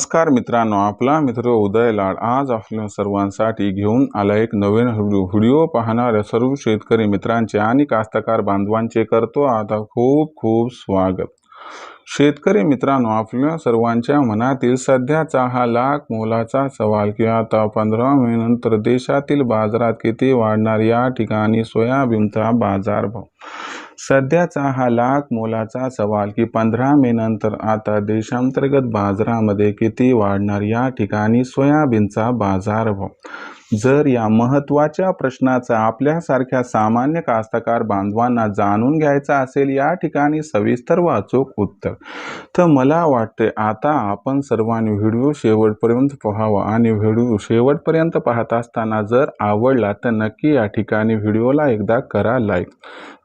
नमस्कार मित्रांनो आपला मित्र उदय लाड आज आपल्या सर्वांसाठी घेऊन आला एक नवीन व्हिडिओ. पाहणाऱ्या सर्व शेतकरी मित्रांचे आणि कास्तकार बांधवांचे करतो आता खूप खूप स्वागत. शेतकरी मित्रांनो आपल्या सर्वांच्या मनातील सध्याचा हा लाख मोलाचा सवाल की आता पंधरा मे नंतर देशातील बाजारात किती वाढणार या ठिकाणी सोयाबीनचा बाजारभाव? सध्याचा हा लाख मोलाचा सवाल की पंधरा मे नंतर आता देशांतर्गत बाजारामध्ये किती वाढणार या ठिकाणी सोयाबीनचा बाजारभाव जर या महत्त्वाच्या प्रश्नाचा आपल्यासारख्या सामान्य कास्तकार बांधवांना जाणून घ्यायचा असेल या ठिकाणी सविस्तर वाचूक उत्तर. तर मला वाटते आता आपण सर्वांनी व्हिडिओ शेवटपर्यंत पाहावा आणि व्हिडिओ शेवटपर्यंत पाहत असताना जर आवडला तर नक्की या ठिकाणी व्हिडिओला एकदा करा लाईक.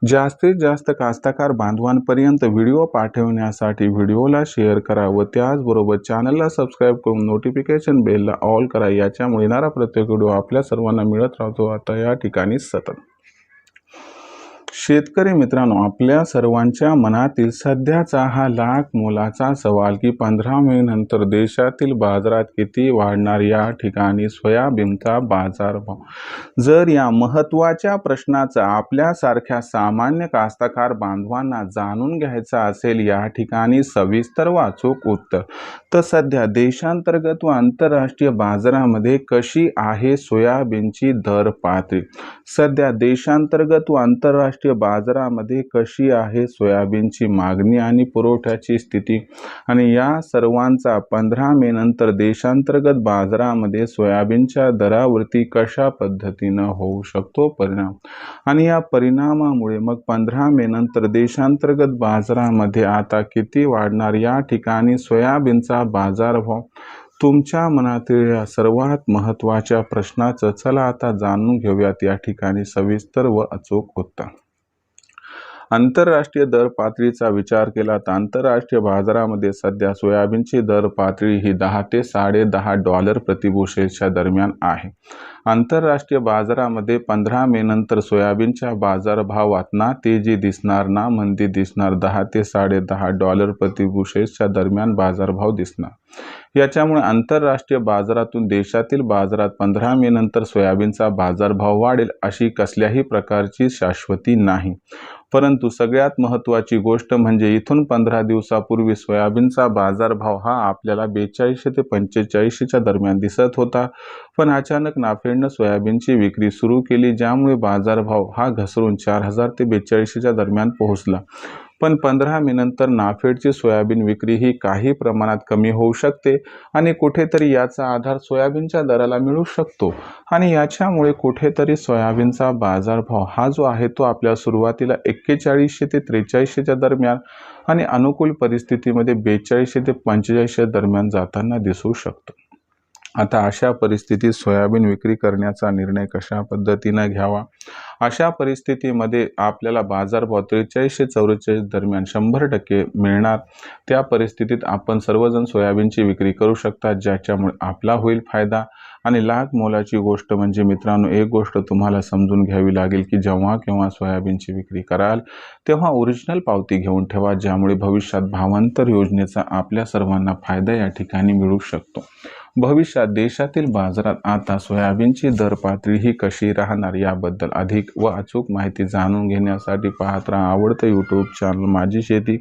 जास्तीत जास्त कास्तकार बांधवांपर्यंत व्हिडिओ पाठवण्यासाठी व्हिडिओला शेअर करा व त्याचबरोबर चॅनलला सबस्क्राईब करून नोटिफिकेशन बेलला ऑल करा याच्यामुळे येणारा प्रत्येक व्हिडिओ आपल्या सर्वांना मिळत राहतो. आता या ठिकाणी सतत. शेतकरी मित्रांनो आपल्या सर्वांच्या मनातील सध्याचा हा लाख मोलाचा सवाल की पंधरा मे नंतर देशातील बाजारात किती वाढणार या ठिकाणी सोयाबीनचा बाजारभाव जर या महत्त्वाच्या प्रश्नाचा आपल्यासारख्या सामान्य कास्तकार बांधवांना जाणून घ्यायचा असेल या ठिकाणी सविस्तर वाचूक उत्तर. तर सध्या देशांतर्गत व आंतरराष्ट्रीय बाजारामध्ये कशी आहे सोयाबीनची दर पातळी? सध्या देशांतर्गत व आंतरराष्ट्रीय बाजारामध्ये कशी आहे सोयाबीनची मागणी आणि पुरवठ्याची स्थिती? आणि या सर्वांचा पंधरा मे नंतर देशांतर्गत बाजारामध्ये सोयाबीनच्या दरावरती कशा पद्धतीनं होऊ शकतो परिणाम? आणि या परिणामामुळे मग पंधरा मे नंतर देशांतर्गत बाजारामध्ये आता किती वाढणार? या ठिकाणी सोयाबीनचा बाजारभाव तुमच्या मनातील या सर्वात महत्त्वाच्या प्रश्नाचं चला आता जाणून घेऊयात. या ठिकाणी सविस्तर व अचूक उत्तर. आंतरराष्ट्रीय दर पातळीचा विचार केला तर आंतरराष्ट्रीय बाजारामध्ये सध्या सोयाबीनची दर पातळी ही दहा ते साडे दहा डॉलर प्रतिभूषेच्या दरम्यान आहे. आंतरराष्ट्रीय बाजारामध्ये पंधरा मे नंतर सोयाबीनच्या बाजारभावात ना तेजी दिसणार ना मंदी दिसणार दहा ते साडे दहा डॉलर प्रतिभूषेच्या दरम्यान बाजारभाव दिसणार. याच्यामुळे आंतरराष्ट्रीय बाजारातून देशातील बाजारात पंधरा मे नंतर सोयाबीनचा बाजारभाव वाढेल अशी कसल्याही प्रकारची शाश्वती नाही. परंतु सगळ्यात महत्त्वाची गोष्ट म्हणजे इथून पंधरा दिवसापूर्वी सोयाबीनचा बाजारभाव हा आपल्याला बेचाळीसशे ते पंचेचाळीसशेच्या दरम्यान दिसत होता. पण अचानक नाफेडनं सोयाबीनची विक्री सुरू केली ज्यामुळे बाजारभाव हा घसरून चार हजार ते बेचाळीसशेच्या दरम्यान पोहोचला. पण पंधरा मेनंतर नाफेडची सोयाबीन विक्री ही काही प्रमाणात कमी होऊ शकते आणि कुठेतरी याचा आधार सोयाबीनच्या दराला मिळू शकतो. आणि याच्यामुळे कुठेतरी सोयाबीनचा बाजारभाव हा जो आहे तो आपल्या सुरुवातीला एक्केचाळीसशे ते त्रेचाळीसशेच्या दरम्यान आणि अनुकूल परिस्थितीमध्ये बेचाळीसशे ते पंचेचाळीसशे दरम्यान जाताना दिसू शकतो. आता अशा परिस्थितीत सोयाबीन विक्री करण्याचा निर्णय कशा पद्धतीनं घ्यावा? अशा परिस्थितीमध्ये आपल्याला बाजारभाव त्रेचाळीसशे चौवेचाळीस दरम्यान शंभर टक्के मिळणार. त्या परिस्थितीत आपण सर्वजण सोयाबीनची विक्री करू शकता ज्याच्यामुळे आपला होईल फायदा. आणि लाख मोलाची गोष्ट म्हणजे मित्रांनो एक गोष्ट तुम्हाला समजून घ्यावी लागेल की जेव्हा केव्हा सोयाबीनची विक्री कराल तेव्हा ओरिजिनल पावती घेऊन ठेवा ज्यामुळे भविष्यात भावांतर योजनेचा आपल्या सर्वांना फायदा या ठिकाणी मिळू शकतो. भविष्यात देशातील बाजारात आता सोयाबीनची दर पातळी ही कशी राहणार याबद्दल अधिक व अचूक माहिती जाणून घेण्यासाठी पाहत राहा आवडतं यूट्यूब चॅनल माझी शेती.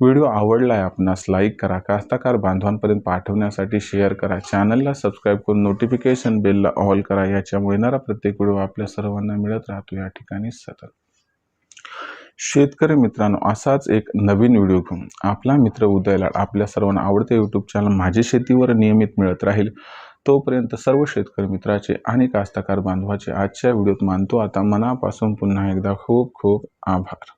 व्हिडिओ आवडला आहे आपणास लाईक करा कास्ताकार बांधवांपर्यंत पाठवण्यासाठी शेअर करा. चॅनलला सबस्क्राईब करून नोटिफिकेशन बेलला ऑल करा. याच्यामुळे येणारा प्रत्येक व्हिडिओ आपल्या सर्वांना मिळत राहतो. या ठिकाणी सतत शेतकरी मित्रांनो असाच एक नवीन व्हिडिओ घेऊन आपला मित्र उदयला आपल्या सर्वांना आवडते यूट्यूब चॅनल माझी शेतीवर नियमित मिळत राहील. तोपर्यंत सर्व शेतकरी मित्राचे आणि कास्तकार बांधवाचे आजच्या व्हिडिओत मानतो. आता मनापासून पुन्हा एकदा खूप खूप आभार.